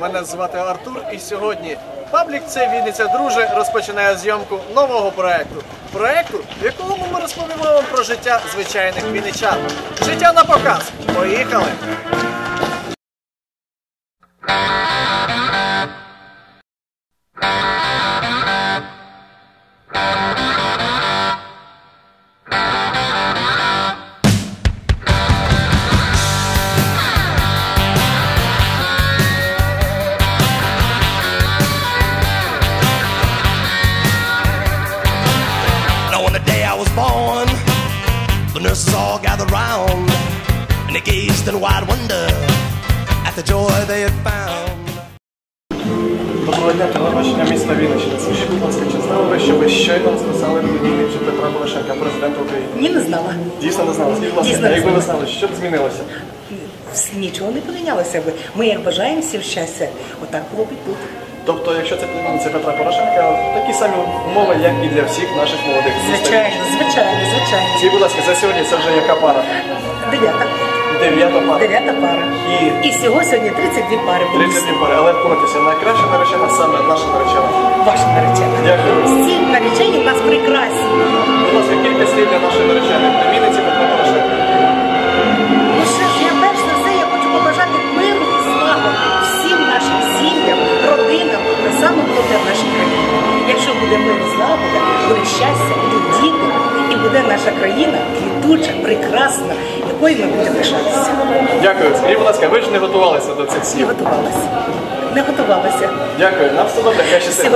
Мене звати Артур, і сьогодні паблік це Вінниця Друже розпочинає зйомку нового проекту. Проекту, в якому ми розповімо вам про життя звичайних вінничан. Життя на показ. Поїхали! Gazed in wide wonder at the joy they had found. Доброго дня, телебачення міста Вінниччина. Скажіть, будь ласка, чи знали ви, що ви щойно списали племінницю Петра Порошенка, президента України? Ні, не знала. Дійсно не знали. Скажіть, будь ласка, Дійсно не якби ви знала. знали, що б змінилося? Нічого не помінялося би. Ми як бажаємо всім щастя, отак було б і тут. Тобто, якщо це племінниця Петра Порошенка, такі самі умови, як і для всіх наших молодих. Звичайно, звичайно, звичайно. Скажіть, будь ласка, за сьогодні це вже яка пара? Дев'ята. Дев'ята пара. Дев'ята пара. І І всього сьогодні 32 пари. 32 пари. Але вкотися, найкраща наречена саме наша наречена. Ваші наречені. Дякую. Всі наречені у нас прекрасні. Будь ласка, кілька слів для нашої нареченої племінниці Петра Порошенка. Ну що ж, я перш за все я хочу побажати миру і слави всім нашим сім'ям, родинам, та головне в нашій країні. Якщо буде мир і злагода, буде щастя, будуть діти, і буде наша країна квітуча, прекрасна, якою ми будемо пишатися. Дякую. Скажіть, будь ласка, ви ж не готувалися до цих Не слів. готувалася. Не готувалася. Дякую. Нам все добре, хай щастить.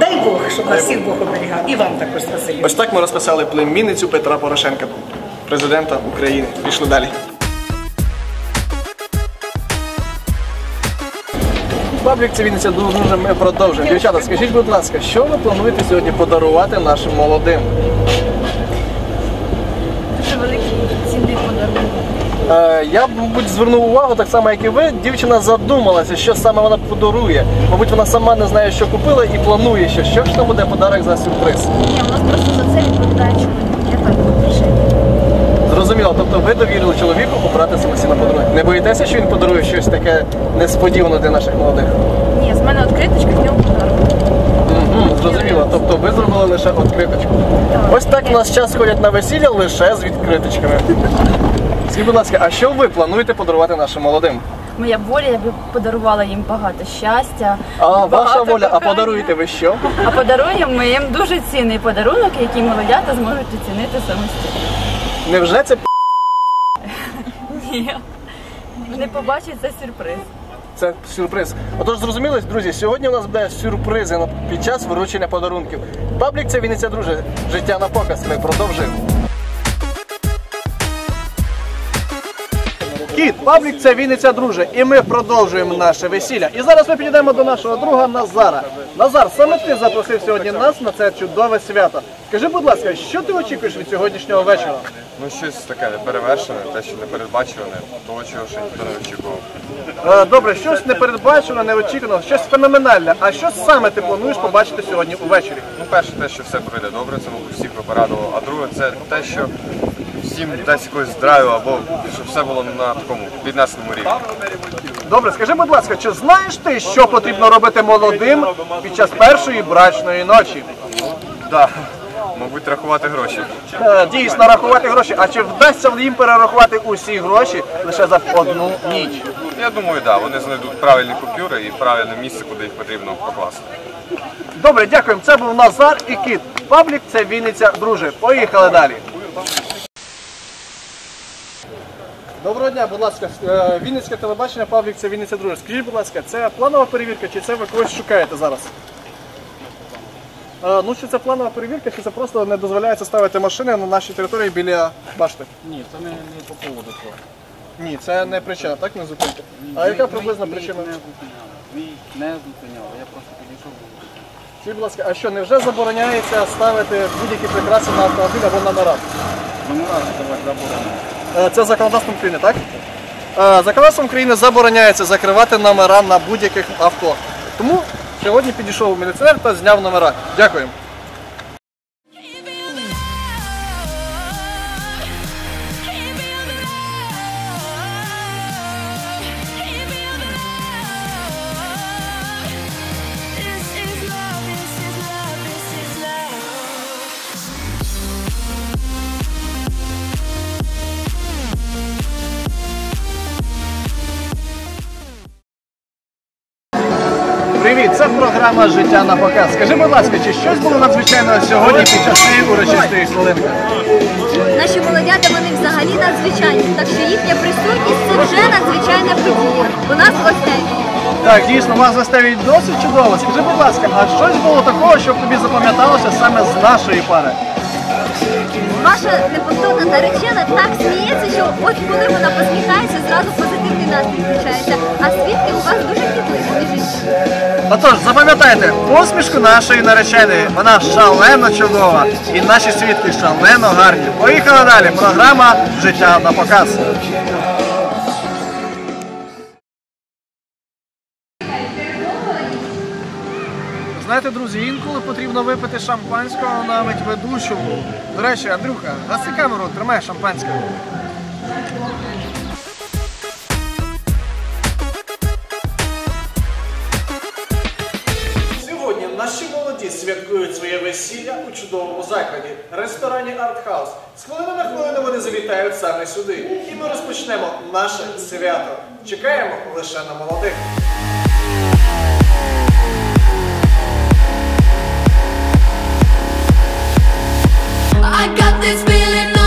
Дай Бог, щоб нас всіх Бог оберігав. І вам також спасибі. Ось так ми розписали племінницю Петра Порошенка, президента України. Пішли далі. Паблік це Вінниця дуже ми продовжуємо. Дівчата, скажіть, будь ласка, що ви плануєте сьогодні подарувати нашим молодим? Дуже великий цінний подарунок. Е, я б, мабуть, звернув увагу, так само, як і ви. Дівчина задумалася, що саме вона подарує. Мабуть, вона сама не знає, що купила і планує, що, що ж там буде подарок за сюрприз. Ні, у нас просто за це відповідає чоловік. Я так більше. Зрозуміло, тобто ви довірили чоловіку обрати самостійно подарунок. Не боїтеся, що він подарує щось таке несподіване для наших молодих? Ні, з мене відкриточка, в нього подарунок. Мгм, зрозуміло. Тобто ви зробили лише відкриточку. Ось так у нас час ходять на весілля лише з відкриточками. Скажіть, будь ласка, а що ви плануєте подарувати нашим молодим? Моя воля, я би подарувала їм багато щастя. А ваша багато воля, а подаруєте ви що? А подаруємо їм дуже цінний подарунок, який молодята зможуть оцінити самостійно. Невже це Ні. Вони побачать це сюрприз. Це сюрприз. Отож, зрозуміло, друзі, сьогодні у нас буде сюрпризи під час виручення подарунків. Паблік це Вінниця, друже. Життя на показ. Ми продовжуємо. Кіт, паблік це Вінниця, друже, і ми продовжуємо наше весілля. І зараз ми підійдемо до нашого друга Назара. Назар, саме ти запросив сьогодні нас на це чудове свято. Скажи, будь ласка, що ти очікуєш від сьогоднішнього вечора? Ну, щось таке неперевершене, те, що непередбачуване, того, чого ще ніхто не очікував. Е, Добре, щось непередбачено, неочікувано, щось феноменальне. А що саме ти плануєш побачити сьогодні увечері? Ну, перше, те, що все пройде добре, це, мабуть, всіх би порадувало. А друге, це те, що всім дасть якогось драйву, або щоб все було на такому піднесеному рівні. Добре, скажи, будь ласка, чи знаєш ти, що потрібно робити молодим під час першої брачної ночі? Да. Мабуть, рахувати гроші. Е, Дійсно, рахувати гроші. А чи вдасться їм перерахувати усі гроші лише за одну ніч? Я думаю, так, вони знайдуть правильні купюри і правильне місце, куди їх потрібно покласти. Добре, дякуємо. Це був Назар і Кіт. Паблік це Вінниця, друже. Поїхали далі. Доброго дня, будь ласка, Е, Вінницьке телебачення, Павлік, це Вінниця друже. Скажіть, будь ласка, це планова перевірка, чи це ви когось шукаєте зараз? Е, Ну, чи це планова перевірка, чи це просто не дозволяється ставити машини на нашій території біля башти? Ні, це не, не по поводу цього. Ні, це не причина, так не зупинки. А яка приблизна причина? Не зупиняв. Мій не зупиняв, я просто підійшов. до Скажіть, будь ласка, а що, невже забороняється ставити будь-які прикраси на автомобіль або на нарад? Номера давати заборонено. Е, Це законодавством України, так? Е, Законодавством України забороняється закривати номера на будь-яких авто. Тому сьогодні підійшов міліціонер та зняв номера. Дякую. програма Життя на показ. Скажи, будь ласка, чи щось було надзвичайного сьогодні під час цієї урочистої хвилинки? Наші молодята вони взагалі надзвичайні, так що їхня присутність це вже надзвичайна подія. У нас гостей. Так, дійсно, вас заставить досить чудово. Скажи, будь ласка, а щось було такого, щоб тобі запам'яталося саме з нашої пари? Ваша неповторна наречена так сміється, що от коли вона посміхається, зразу позитивний настрій включається. А свідки у вас дуже квітливі, між. Отож, запам'ятайте, посмішку нашої нареченої. Вона шалено чудова. І наші свідки шалено гарні. Поїхали далі. Програма Життя на показ. Знаєте, друзі, інколи потрібно випити шампанського навіть ведучому. До речі, Андрюха, гаси камеру, тримай шампанське. Сьогодні наші молоді святкують своє весілля у чудовому закладі ресторані Артхаус. З хвилини на хвилину вони завітають саме сюди. І ми розпочнемо наше свято. Чекаємо лише на молодих. I got this feeling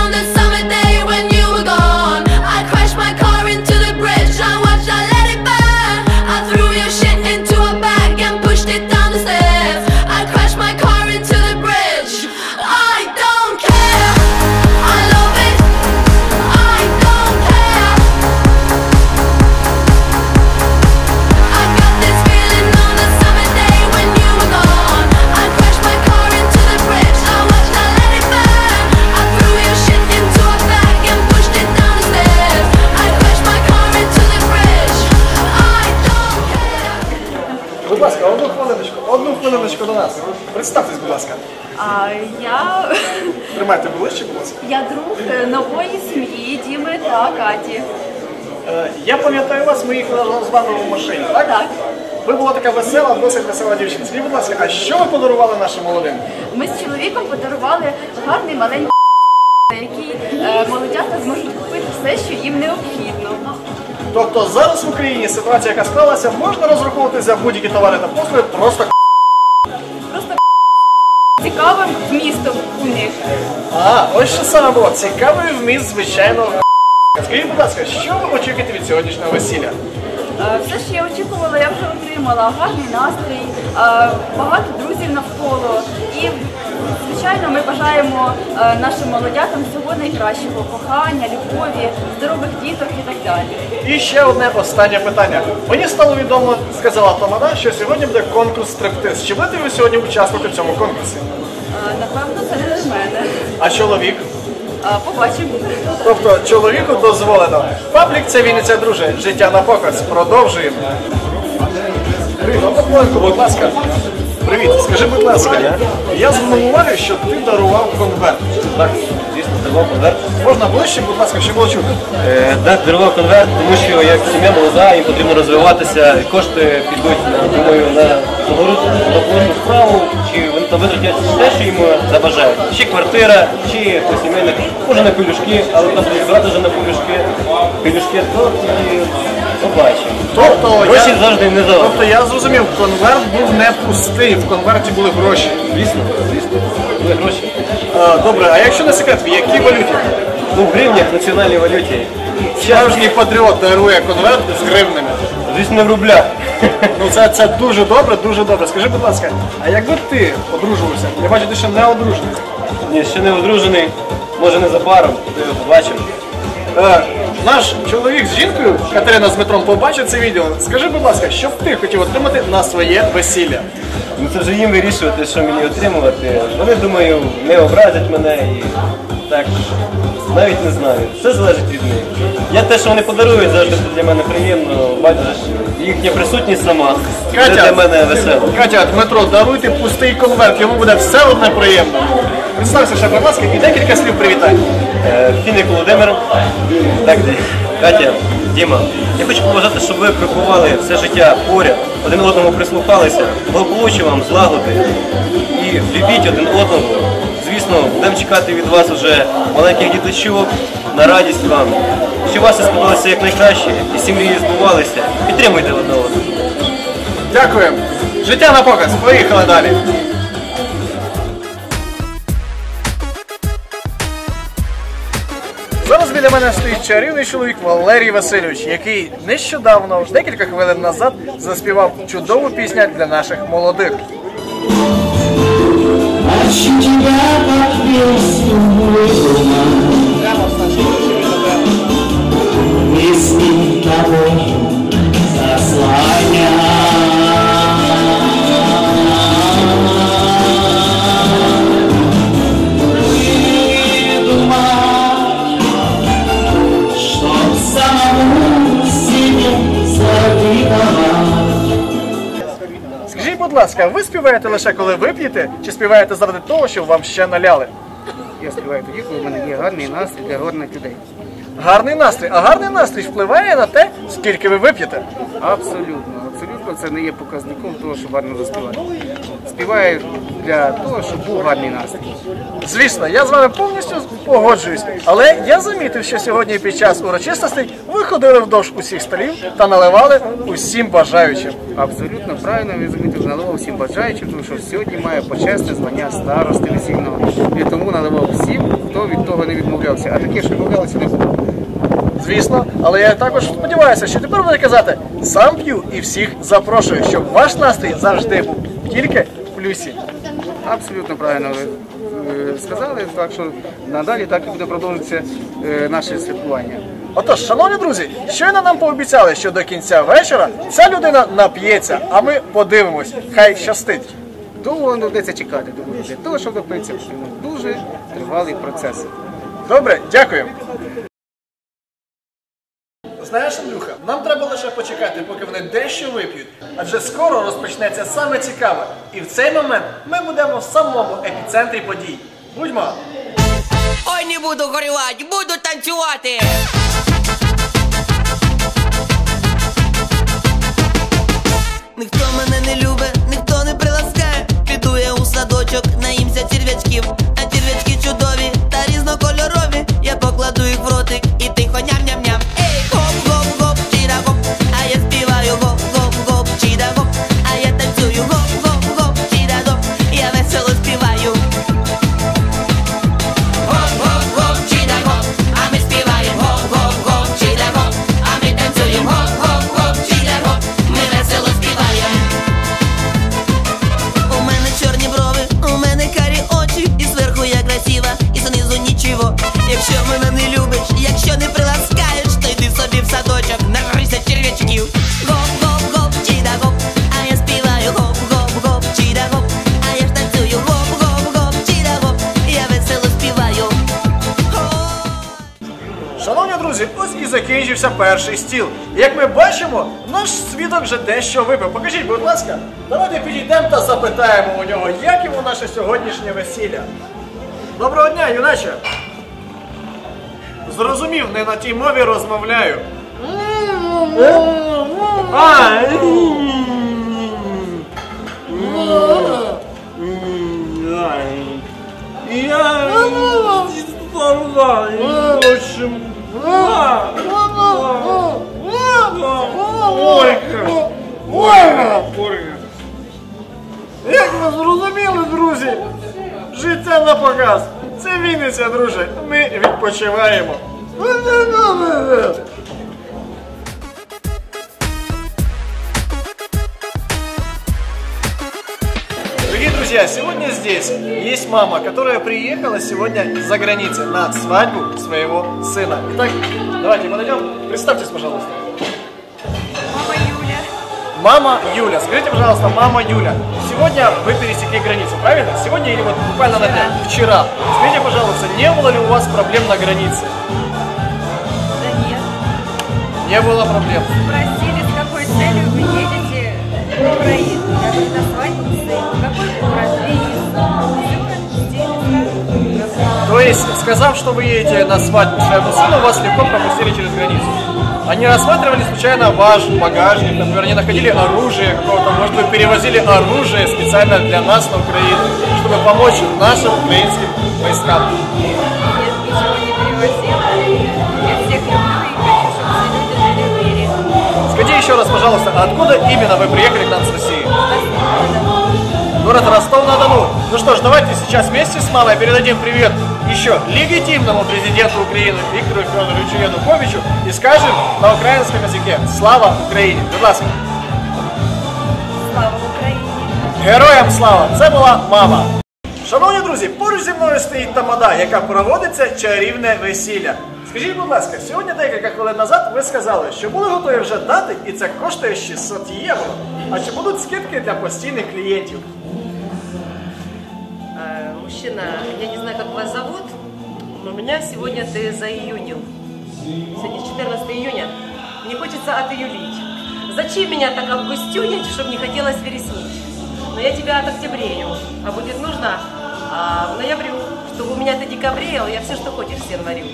нас. Представтесь, будь ласка. А я, Тримайте ближче, будь ласка. я друг е, нової сім'ї Діми та Каті. Е, Я пам'ятаю вас, ми їхали разом з вами в машині, так? Так. Ви була така весела, досить весела дівчина. Скажіть, будь ласка, а що ви подарували нашим молодим? Ми з чоловіком подарували гарний маленький який е, молодята зможуть купити все, що їм необхідно. Тобто зараз в Україні ситуація, яка склалася, можна розраховувати за будь-які товари та послуги Просто А, ось що саме було. Цікавий вміст, звичайно. Скажіть, будь ласка, що ви очікуєте від сьогоднішнього весілля? Е, Все, що я очікувала, я вже отримала. Гарний настрій, е, багато друзів навколо. І, звичайно, ми бажаємо е, нашим молодятам всього найкращого, кохання, любові, здорових діток і так далі. І ще одне останнє питання. Мені стало відомо, сказала Тамада, що сьогодні буде конкурс стриптиз. Чи будете ви сьогодні учасники в цьому конкурсі? Е, Напевно, це не для мене. А чоловік? Побачимо. Тобто чоловіку дозволено. Паблік це Вінниця, друже. Життя на показ. Продовжуємо. Привіт, Павленко, будь ласка. Привіт, скажи, будь ласка, я звернув увагу, що ти дарував конверт. Так, дарував конверт. Можна ближче, будь ласка, ще було чути. Е, Так, дарував конверт, тому що як сім'я молода, їм потрібно розвиватися. і Кошти підуть, думаю, на благоусну справу, чи вони там витратять те, що їм забажають. Чи квартира, чи по сімейних, може на пелюшки, але там буде вже на пелюшки. Пелюшки, то тоді побачимо. Тобто, Гроші я, завжди не завжди. тобто я зрозумів, конверт був не пустий, в конверті були гроші. Звісно, звісно. Були гроші. А, добре, а якщо не секрет, в якій валюті? Ну, в гривнях, національній валюті. Справжній патріот дарує конверт з гривнами. Звісно, в рублях. Ну це, це дуже добре, дуже добре. Скажи, будь ласка, а якби ти одружувався? Я бачу, ти ще не одружений. Ні, ще не одружений, може незабаром, то його побачимо. Е, наш чоловік з жінкою, Катерина з Дмитром, побачить це відео. Скажи, будь ласка, що б ти хотів отримати на своє весілля? Ну це вже їм вирішувати, що мені отримувати. Вони, думаю, не образять мене і так навіть не знаю. Все залежить від них. Я те, що вони подарують, завжди для мене приємно. Бачиш, їхня присутність сама. Катя, для мене весело. Катя, Дмитро, даруйте пустий конверт, йому буде все одне приємно. Представся ще, будь ласка, і декілька слів привітань. Е, Фіник Володимир. Так, Катя, Діма, я хочу побажати, щоб ви приховали все життя поряд, один одному прислухалися, благополуччя вам, злагоди і любіть один одного. Звісно, будемо чекати від вас уже маленьких діточок на радість вам. Щоб у вас все складалося як і всі мрії збувалися. Підтримуйте одне одного. Дякуємо. Життя на показ. Поїхали далі. Зараз біля мене стоїть чарівний чоловік Валерій Васильович, який нещодавно, декілька хвилин назад, заспівав чудову пісню для наших молодих. Прямо виглядає. Скажіть, будь ласка, ви співаєте лише коли вип'єте, чи співаєте заради того, щоб вам ще наляли? Я співаю тоді, коли в мене є гарний настрій для гарних людей. Гарний настрій. А гарний настрій впливає на те, скільки ви вип'єте. Абсолютно, абсолютно це не є показником того, щоб гарно заспівати. Співаю для того, щоб був гарний настрій. Звісно, я з вами повністю погоджуюсь, але я замітив, що сьогодні під час урочистостей ви ходили вдовж усіх столів та наливали усім бажаючим. Абсолютно правильно ви замітили, наливав всім бажаючим, тому що сьогодні має почесне звання старости весільного. І тому наливав всім, хто від того не відмовлявся. А таке, що відмовлялися, не було. Звісно, але я також сподіваюся, що тепер буде казати сам п'ю і всіх запрошую, щоб ваш настрій завжди був тільки в плюсі. Абсолютно правильно ви е, сказали, так що надалі так і буде продовжуватися е, наше святкування. Отож, шановні друзі, щойно нам пообіцяли, що до кінця вечора ця людина нап'ється, а ми подивимось. Хай щастить. Довго не доведеться чекати, думаю, для того, щоб допитися, дуже тривалий процес. Добре, дякую. Знаєш, Андрюха, нам треба лише почекати, поки вони дещо вип'ють, адже скоро розпочнеться саме цікаве. І в цей момент ми будемо в самому епіцентрі подій. Будьмо! Ой, не буду горювати, буду танцювати. Ніхто мене не любить, ніхто не приласкає. Піду я у садочок, наїмся черв'ячків, Якщо мене не любиш, якщо не приласкаєш, то йди собі в садочок, нагрися черв'ячків. Гоп-гоп-гоп, чіда-гоп, а я співаю гоп-гоп-гоп, чіда-гоп, а я ж танцюю гоп-гоп-гоп, чіда-гоп, я весело співаю. Шановні друзі, ось і закінчився перший стіл. Як ми бачимо, наш свідок вже дещо випив. Покажіть, будь ласка, давайте підійдемо та запитаємо у нього, як йому наше сьогоднішнє весілля. Доброго дня, юначе. Зрозумів, не на тій мові розмовляю. А, Я Ольга! Ольга! Як ви зрозуміли, друзі? Життя на показ. Це Вінниця, друже. Ми відпочиваємо. Дорогие друзья, сегодня здесь есть мама, которая приехала сегодня из-за границы на свадьбу своего сына. Итак, давайте подойдем. Представьтесь, пожалуйста. Мама Юля. Мама Юля. Скажите, пожалуйста, мама Юля, сегодня вы пересекли границу, правильно? Сегодня или вот буквально на днях? Вчера. Скажите, пожалуйста, не было ли у вас проблем на границе? Да нет. Не было проблем. Спросили, с какой целью вы едете в Украину. Я говорю, на свадьбу сыну. Какой город? Есть, сказав, что вы едете на свадьбу своего сына, вас легко пропустили через границу. Они рассматривали случайно ваш багажник, например, они находили оружие какого-то, может вы перевозили оружие специально для нас на Украину, чтобы помочь нашим украинским войскам. Скажите еще раз, пожалуйста, откуда именно вы приехали к нам с России? Город Ростов-на-Дону. Ну что ж, давайте сейчас вместе с мамой передадим привет еще легитимному президенту Украины Виктору Федоровичу Януковичу и скажем на украинском языке «Слава Україні!» Будь ласка. Слава Україні! Героям слава! Це була мама. Шановні друзі, поруч зі мною стоїть тамада, яка проводиться чарівне весілля. Скажіть, будь ласка, сьогодні декілька хвилин назад ви сказали, що були готові вже дати, і це коштує 600 євро. А чи будуть скидки для постійних клієнтів? Мужчина, я не знаю, как вас зовут, но меня сегодня ты зaiюнил. Сегодня 14 июня. Мне хочется отиюлить. Зачем меня так августюнить, чтобы не хотелось вереснить? Но я тебя октябрею, а будет нужно а, в ноябрю, чтобы у меня ты декабреял, я все, что хочешь, с январю.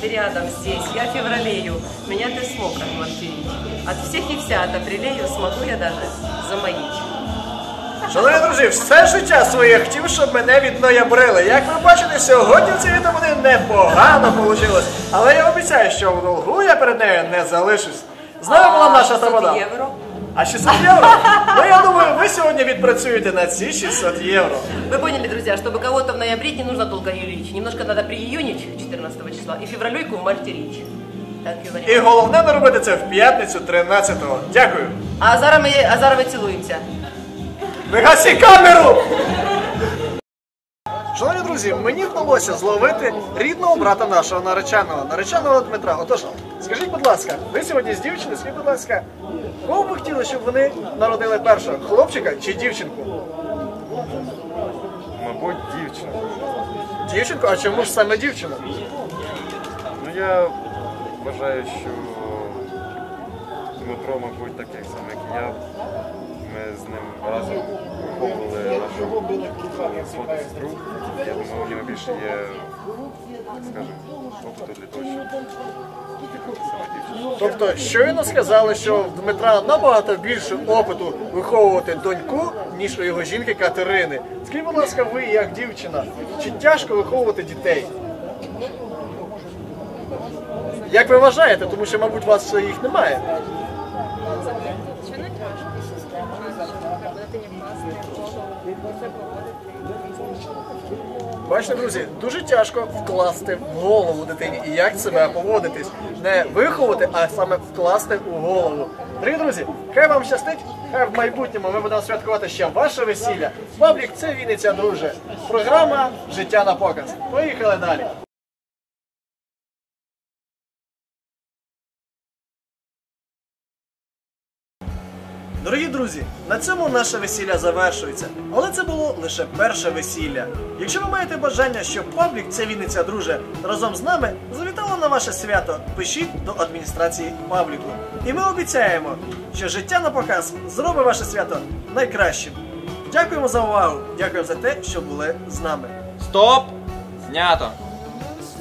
Ты рядом здесь, я февралею, меня ты смог отмартерить. От всех и вся от апрелею смогу я даже замоить. Шановні друзі, все життя своє хотів, щоб мене відноябрили. Як ви бачите, сьогодні в цій вітамини непогано вийшло. Але я обіцяю, що в долгу я перед нею не залишусь. З нами була наша 600 тамада. евро. А 600 євро? Ну я думаю, ви сьогодні відпрацюєте на ці 600 євро. Вы поняли, друзья, чтобы кого-то в ноябре не нужно долго юлить. Немножко надо прииюнить 14 числа и февралюйку мартерить. Так, you І головне не робити це в п'ятницю 13-го. Дякую. А зараз ми, а зараз ми цілуємося. Вигаси камеру! Шановні друзі, мені вдалося зловити рідного брата нашого нареченого, нареченого Дмитра. Отож, скажіть, будь ласка, ви сьогодні з дівчиною, скажіть, будь ласка, кого б ви хотіли, щоб вони народили першого? Хлопчика чи дівчинку? Мабуть, дівчина. Дівчинку, а чому ж саме дівчину? Ну я вважаю, що Дмитро, мабуть, такий самий, як і я. Ми з ним разом виховували нашу свою сестру. Я думаю, у нього більше є, так скажемо, опиту для того, щоб. Тобто, щойно сказали, що в Дмитра набагато більше опиту виховувати доньку, ніж у його жінки Катерини. Скажіть, будь ласка, ви як дівчина, чи тяжко виховувати дітей? Як ви вважаєте, тому що, мабуть, у вас їх немає? Бачите, друзі, дуже тяжко вкласти в голову дитині і як себе поводитись. Не виховати, а саме вкласти у голову. Дорогі друзі, хай вам щастить, хай в майбутньому ми будемо святкувати ще ваше весілля. Паблік це Вінниця, друже. Програма Життя на показ. Поїхали далі. Друзі, на цьому наше весілля завершується. Але це було лише перше весілля. Якщо ви маєте бажання, щоб паблік це Вінниця, друже, разом з нами завітало на ваше свято, пишіть до адміністрації пабліку. І ми обіцяємо, що життя на показ зробить ваше свято найкращим. Дякуємо за увагу, дякуємо за те, що були з нами. Стоп! Знято.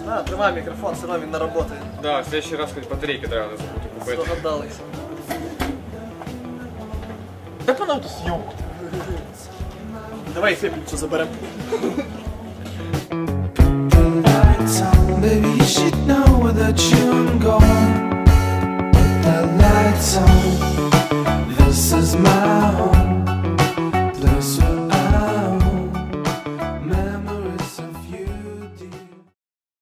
На, тримай мікрофон, все одно він на роботі. Да, в следующий раз хоч батарейки треба не забути купити. Здогадалися. Де вона тут йому? Давай хепільцю заберемо. Baby, you should know where the tune going. Put the lights on. This is my home.